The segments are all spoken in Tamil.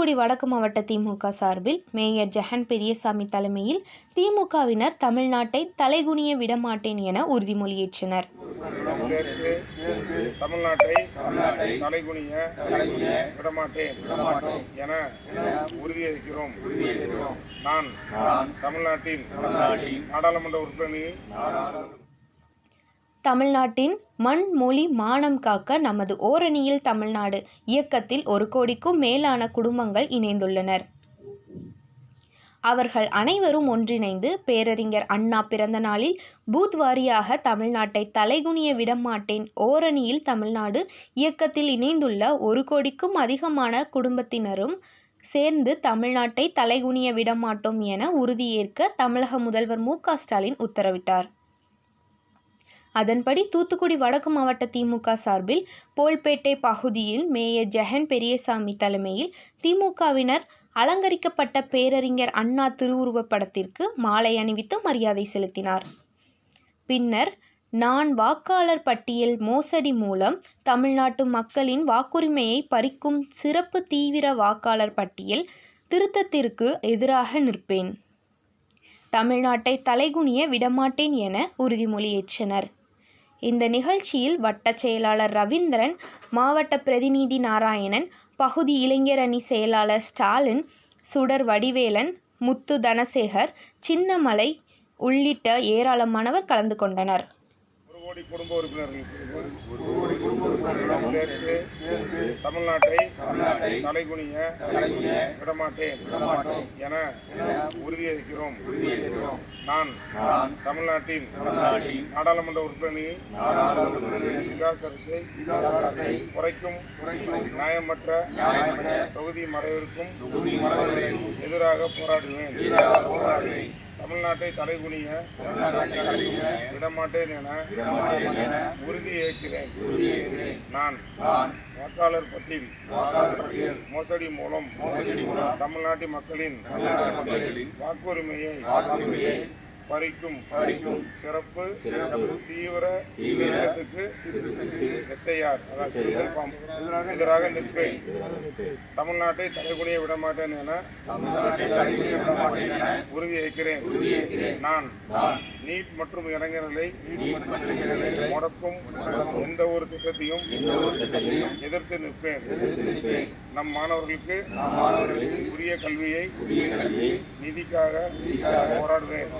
தூத்துக்குடி வடக்கு மாவட்ட திமுக சார்பில் மேயர் ஜெகன் பெரியசாமி தலைமையில் திமுகவினர் தமிழ்நாட்டை தலைகுனிய விடமாட்டேன் என உறுதிமொழியேற்றனர். தமிழ்நாட்டை தலைகுனிய விடமாட்டேன் என உறுதியளிக்கிறோம். நான் தமிழ்நாட்டின் நாடாளுமன்ற உறுப்பினர் தமிழ்நாட்டின் மண் மொழி மானம் காக்க நமது ஓரணியில் தமிழ்நாடு இயக்கத்தில் ஒரு கோடிக்கும் மேலான குடும்பங்கள் இணைந்துள்ளனர். அவர்கள் அனைவரும் ஒன்றிணைந்து பேரறிஞர் அண்ணா பிறந்த நாளில் பூத் வாரியாக தமிழ்நாட்டை தலைகுனிய விடமாட்டேன் ஓரணியில் தமிழ்நாடு இயக்கத்தில் இணைந்துள்ள ஒரு கோடிக்கும் அதிகமான குடும்பத்தினரும் சேர்ந்து தமிழ்நாட்டை தலைகுனிய விடமாட்டோம் என உறுதியேற்க தமிழக முதல்வர் மு க ஸ்டாலின் உத்தரவிட்டார். அதன்படி தூத்துக்குடி வடக்கு மாவட்ட திமுக சார்பில் போல்பேட்டை பகுதியில் மேயர் ஜெகன் பெரியசாமி தலைமையில் திமுகவினர் அலங்கரிக்கப்பட்ட பேரறிஞர் அண்ணா திருவுருவப் படத்திற்கு மாலை அணிவித்து மரியாதை செலுத்தினார். பின்னர் நான் வாக்காளர் பட்டியல் மோசடி மூலம் தமிழ்நாட்டு மக்களின் வாக்குரிமையை பறிக்கும் சிறப்பு தீவிர வாக்காளர் பட்டியல் திருத்தத்திற்கு எதிராக நிற்பேன். தமிழ்நாட்டை தலைகுனிய விடமாட்டேன் என உறுதிமொழியேற்றனர். இந்த நிகழ்ச்சியில் வட்டச் செயலாளர் ரவீந்திரன் மாவட்ட பிரதிநிதி நாராயணன் பகுதி இளைஞரணி செயலாளர் ஸ்டாலின் சுடர் வடிவேலன் முத்து தனசேகர் சின்னமலை உள்ளிட்ட ஏராளமானவர் கலந்து கொண்டனர். கோடி குடும்ப உறுப்பினர்களுக்கு சேர்த்து தமிழ்நாட்டை தலைகுனிய விடமாட்டேன் என உறுதியளிக்கிறோம். நான் தமிழ்நாட்டின் நாடாளுமன்ற உறுப்பினரின் விகாசத்தை குறைக்கும் நியாயமற்ற தொகுதி மறைவிற்கும் எதிராக போராடுவேன். தமிழ்நாட்டை தலைகுனிய விடமாட்டேன் என உறுதியேற்கிறேன் நான் வாக்காளர் பட்டியல் மோசடி மூலம் தமிழ்நாட்டு மக்களின் வாக்குரிமையை பறிக்கும் சிறப்பு தீவிர இயக்கத்துக்கு எஸ்ஐஆர் எதிராக நிற்பேன். தமிழ்நாட்டை தலைகுனிய விடமாட்டேன் என உறுதியேற்கிறேன் நான் நீட் மற்றும் இளைஞர்களை முடக்கும் எந்த ஒரு திட்டத்தையும் எதிர்த்து நிற்பேன். நம் மாணவர்களுக்கு உரிய கல்வியை நிதிக்காக போராடுவேன்.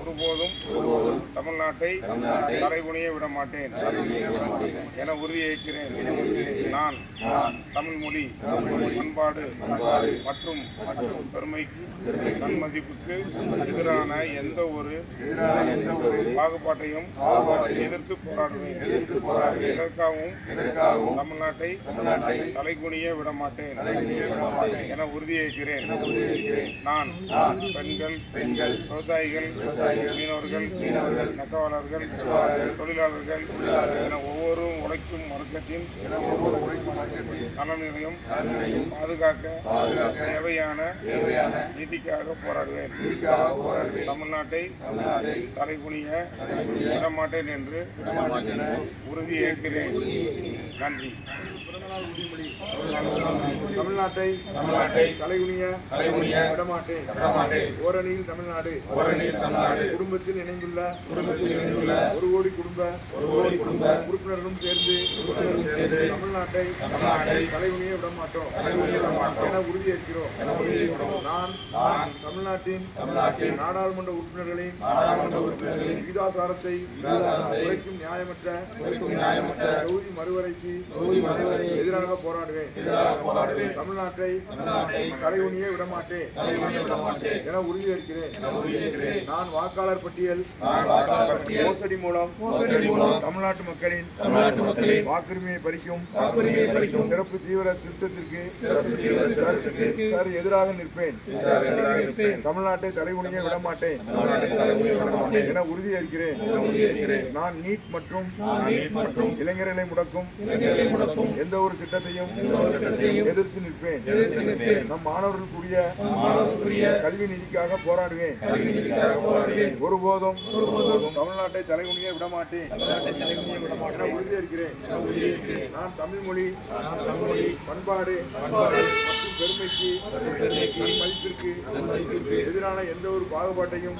ஒருபோதும் தமிழ்நாட்டை தலைகுனிய விட மாட்டேன் என உறுதியேற்கிறேன் நான் தமிழ் மொழி பண்பாடு மற்றும் பெருமைக்கு நன்மதிப்புக்கு எதிரான எந்த ஒரு பாகுபாட்டையும் எதிர்த்து போராடுவேன். இதற்காகவும் தமிழ்நாட்டை தலைகுனிய விட மாட்டேன் என உறுதியேற்கிறேன். நான் பெண்கள் பெண்கள் விவசாயிகள் மீனவர்கள் நெசவாளர்கள் தொழிலாளர்கள் என ஒவ்வொரு உழைக்கும் வர்க்கத்தின் நலன்களையும் பாதுகாக்க தேவையான நீதிக்காக போராடுவேன். தமிழ்நாட்டை தலைகுனிய விடமாட்டேன் என்று உறுதியேற்கிறேன் நன்றி. தமிழ்நாட்டை தமிழ்நாட்டை தலைகுனிய தலைகுனிய விடமாட்டேன் விடமாட்டேன் ஓரணியில் தமிழ்நாடு. ஓரணியில் தமிழ்நாடு. குடும்பத்தில் இணைந்துள்ள குடும்பத்தில் இணைந்துள்ள ஒரு கோடி குடும்ப ஒரு கோடி குடும்ப உறுப்பினர்களும் சேர்ந்து தமிழ்நாட்டை தமிழ்நாட்டை தலைகுனிய விட மாட்டோம். என உறுதியேற்கிறோம். நான் தமிழ்நாட்டின் தமிழ்நாட்டின் நாடாளுமன்ற உறுப்பினர்களின் விகிதாசாரத்தை குறைக்கும் நியாயமற்ற தொகுதி மறுவரைக்கு எதிராக போராடுவேன். தமிழ்நாட்டை தலைகுனிய விடமாட்டேன் என உறுதியேற்கிறேன் நான் வாக்காளர் பட்டியல் மோசடி மூலம் தமிழ்நாட்டு மக்களின் தமிழ்நாட்டு மக்களின் வாக்குரிமையை பறிக்கும் சிறப்பு சிறப்பு தீவிர திருத்தத்திற்கு சார் எதிராக நிற்பேன். தமிழ்நாட்டை தலைகுனிய விடமாட்டேன். என உறுதியேற்கிறேன் நான் நீட் மற்றும் இளைஞர்களை முடக்கும் எந்த ஒரு திட்டத்தையும் திட்டத்தையும் எதிர்த்து நிற்பேன். நம் மாணவர்களுக்குரிய கல்வி நிதிக்காக போராடுவேன். ஒருபோதும் தமிழ்நாட்டை தலைகுனிய விடமாட்டேன். என உறுதியேற்கிறேன் நான் தமிழ் மொழி பண்பாடு மற்றும் பெருமைக்கு மதிப்பிற்கு எதிரான எந்த ஒரு பாகுபாட்டையும்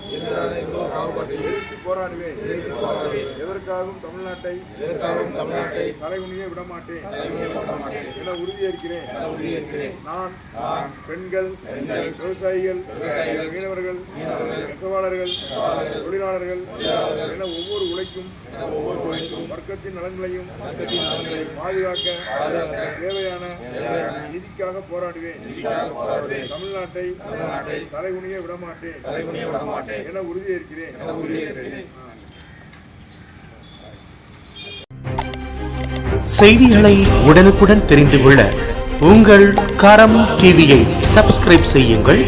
எதிர்த்து போராடுவேன். எதற்காகவும் தமிழ்நாட்டை தமிழ்நாட்டை தலைகுனிய விடமாட்டேன். என உறுதியேற்கிறேன். நான் பெண்கள் விவசாயிகள் மீனவர்கள் நெசவாளர்கள் தொழிலாளர்கள் என ஒவ்வொரு உழைக்கும் வர்க்கத்தின் நலன்களையும் பாதுகாக்க தேவையான நீதிக்காக போராடுவேன். தமிழ்நாட்டை தலைகுனிய விடமாட்டேன். என உறுதியேற்கிறேன். செய்திகளை உடனுக்குடன் தெரிந்து கொள்ள உங்கள் கரம் டிவியை சப்ஸ்கிரைப் செய்யுங்கள்.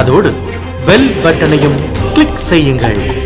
அதோடு பெல் பட்டனையும் கிளிக் செய்யுங்கள்.